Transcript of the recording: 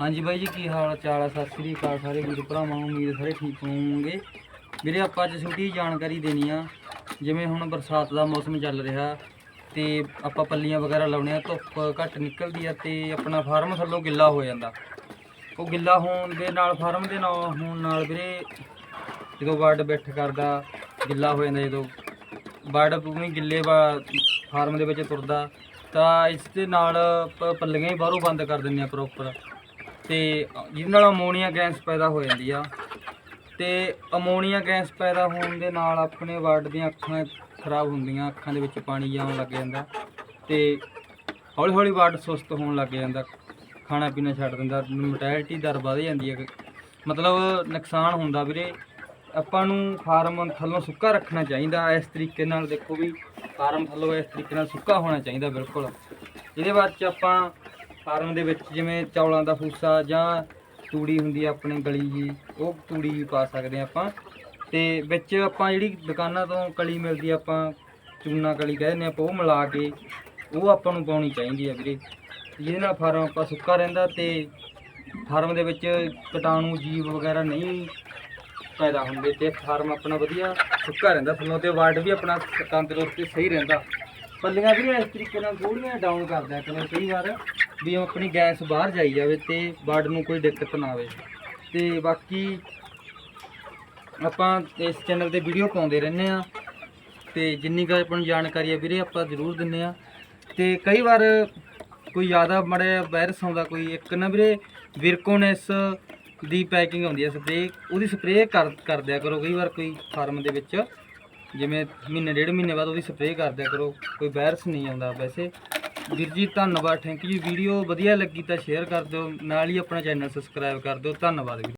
ਹਾਂਜੀ ਬਾਈ ਜੀ, ਕੀ ਹਾਲ ਚਾਲ ਆ? ਸਤਿ ਸ੍ਰੀ ਅਕਾਲ ਸਾਰੇ ਵੀਰ ਭਰਾਵਾਂ ਨੂੰ ਉਮੀਦ ਸਾਰੇ ਠੀਕ ਹੋਵੋਗੇ। ਵੀਰੇ, ਆਪਾਂ ਅੱਜ ਛੋਟੀ ਜਾਣਕਾਰੀ ਦੇਣੀ ਆ, ਜਿਵੇਂ ਹੁਣ ਬਰਸਾਤ ਦਾ ਮੌਸਮ ਚੱਲ ਰਿਹਾ ਤੇ ਆਪਾਂ ਪੱਲੀਆਂ ਵਗੈਰਾ ਲਾਉਣੇ ਆ, ਧੁੱਪ ਘੱਟ ਨਿਕਲਦੀ ਆ ਤੇ ਆਪਣਾ ਫਾਰਮ ਥੱਲੋਂ ਗਿੱਲਾ ਹੋ ਜਾਂਦਾ। ਉਹ ਗਿੱਲਾ ਹੋਣ ਦੇ ਨਾਲ, ਫਾਰਮ ਦੇ ਨਾਲ ਹੋਣ ਨਾਲ ਵੀਰੇ, ਜਦੋਂ ਬਰਡ ਬੈਠ ਕਰਦਾ, ਗਿੱਲਾ ਹੋ ਜਾਂਦਾ। ਜਦੋਂ ਬਰਡ ਪੂਰੀ ਗਿੱਲੇ ਵਾ- ਫਾਰਮ ਦੇ ਵਿੱਚ ਤੁਰਦਾ, ਤਾਂ ਇਸ ਦੇ ਨਾਲ ਪੱਲੀਆਂ ਹੀ ਬਾਹਰੋਂ ਬੰਦ ਕਰ ਦਿੰਦੇ ਆ ਪ੍ਰੋਪਰ ਤੇ ਜਿਹਦੇ ਨਾਲ ਅਮੋਨੀਆ ਗੈਸ ਪੈਦਾ ਹੋ ਜਾਂਦੀ ਆ। ਤੇ ਅਮੋਨੀਆ ਗੈਸ ਪੈਦਾ ਹੋਣ ਦੇ ਨਾਲ ਆਪਣੇ ਬਰਡ ਦੀਆਂ ਅੱਖਾਂ ਖਰਾਬ ਹੁੰਦੀਆਂ, ਅੱਖਾਂ ਦੇ ਵਿੱਚ ਪਾਣੀ ਜਾਣ ਲੱਗ ਜਾਂਦਾ ਤੇ ਹੌਲੀ ਹੌਲੀ ਬਰਡ ਸੁਸਤ ਹੋਣ ਲੱਗ ਜਾਂਦਾ, ਖਾਣਾ ਪੀਣਾ ਛੱਡ ਦਿੰਦਾ ਮੋਰਟੈਲਿਟੀ ਦਰ ਵਧ ਜਾਂਦੀ ਹੈ ਮਤਲਬ ਨੁਕਸਾਨ ਹੁੰਦਾ ਵੀਰੇ। ਆਪਾਂ ਨੂੰ ਫਾਰਮ ਥੱਲੋਂ ਸੁੱਕਾ ਰੱਖਣਾ ਚਾਹੀਦਾ, ਇਸ ਤਰੀਕੇ ਨਾਲ ਦੇਖੋ ਵੀ ਫਾਰਮ ਥੱਲੋਂ ਇਸ ਤਰੀਕੇ ਨਾਲ ਸੁੱਕਾ ਹੋਣਾ ਚਾਹੀਦਾ, ਬਿਲਕੁਲ। ਇਹਦੇ ਬਾਅਦ ਚ ਆਪਾਂ ਫਾਰਮ ਦੇ ਵਿੱਚ ਜਿਵੇਂ ਚੌਲਾਂ ਦਾ ਫੂਸਾ ਜਾਂ ਤੂੜੀ ਹੁੰਦੀ ਆ ਆਪਣੇ ਗਲੀ ਜੀ, ਉਹ ਤੂੜੀ ਵੀ ਪਾ ਸਕਦੇ ਆ ਆਪਾਂ। ਤੇ ਵਿੱਚ ਆਪਾਂ ਜਿਹੜੀ ਦੁਕਾਨਾਂ ਤੋਂ ਕਲੀ ਮਿਲਦੀ ਆ ਆਪਾਂ, ਚੂਨਾ ਕਲੀ ਕਹਿੰਦੇ ਨੇ ਆਪਾਂ, ਉਹ ਮਿਲਾ ਕੇ ਉਹ ਆਪਾਂ ਨੂੰ ਪਾਉਣੀ ਚਾਹੀਦੀ ਆ ਵੀਰੇ। ਜਿਹਦੇ ਨਾਲ ਫਾਰਮ ਆਪਾਂ ਸੁੱਕਾ ਰਹਿੰਦਾ ਤੇ ਫਾਰਮ ਦੇ ਵਿੱਚ ਕੀਟਾਣੂ, ਜੀਵ ਵਗੈਰਾ ਨਹੀਂ ਪੈਦਾ ਹੁੰਦੇ ਤੇ ਫਾਰਮ ਆਪਣਾ ਵਧੀਆ ਸੁੱਕਾ ਰਹਿੰਦਾ। ਥੱਲੋਂ ਤੇ ਵਾਰਡ ਵੀ ਆਪਣਾ ਤੰਦਰੁਸਤ ਤੇ ਸਹੀ ਰਹਿੰਦਾ। ਪੱਲੀਆਂ ਵੀ ਇਸ ਤਰੀਕੇ ਨਾਲ ਥੋੜੀਆਂ ਡਾਊਨ ਕਰਦਾ ਦਿਆ ਕਈ ਵਾਰ। ਵੀ ਆਪਣੀ ਗੈਸ ਬਾਹਰ ਜਾਈ ਜਾਵੇ ਤੇ ਵਾਰਡ ਨੂੰ ਕੋਈ ਦਿੱਕਤ ਨਾ ਆਵੇ। ਤੇ ਬਾਕੀ ਆਪਾਂ ਇਸ ਚੈਨਲ ਤੇ ਵੀਡੀਓ ਪਾਉਂਦੇ ਰਹਿੰਦੇ ਆ ਤੇ ਜਿੰਨੀ ਕੁ ਆਪਾਂ ਨੂੰ ਜਾਣਕਾਰੀ ਹੈ ਵੀਰੇ, ਆਪਾਂ ਜ਼ਰੂਰ ਦਿੰਨੇ ਆ ਤੇ ਕਈ ਵਾਰ ਕੋਈ ਜ਼ਿਆਦਾ ਮੜਿਆ ਵਾਇਰਸ ਆਉਂਦਾ, ਕੋਈ ਇੱਕ ਨਾ ਵੀਰੇ ਵਿਰਕੋਨੈਸ ਦੀ ਪੈਕਿੰਗ ਆਉਂਦੀ ਹੈ ਸਪਰੇ ਉਹਦੀ ਸਪਰੇ ਕਰ ਕਰ ਦਿਆ ਕਰੋ। ਕਈ ਵਾਰ ਕੋਈ ਫਾਰਮ ਦੇ ਵਿੱਚ, ਜਿਵੇਂ ਮਹੀਨੇ, ਡੇਢ ਮਹੀਨੇ ਬਾਅਦ ਉਹਦੀ ਸਪਰੇ ਕਰ ਦਿਆ ਕਰੋ, ਕੋਈ ਵਾਇਰਸ ਨਹੀਂ ਆਉਂਦਾ ਵੈਸੇ। ਵੀਰ ਜੀ, ਧੰਨਵਾਦ ਥੈਂਕ ਯੂ ਵੀਡੀਓ ਵਧੀਆ ਲੱਗੀ ਤਾਂ ਸ਼ੇਅਰ ਕਰ ਦਿਓ, ਨਾਲ ਹੀ ਆਪਣਾ ਚੈਨਲ ਸਬਸਕ੍ਰਾਈਬ ਕਰ ਦਿਓ। ਧੰਨਵਾਦ ਵੀਰ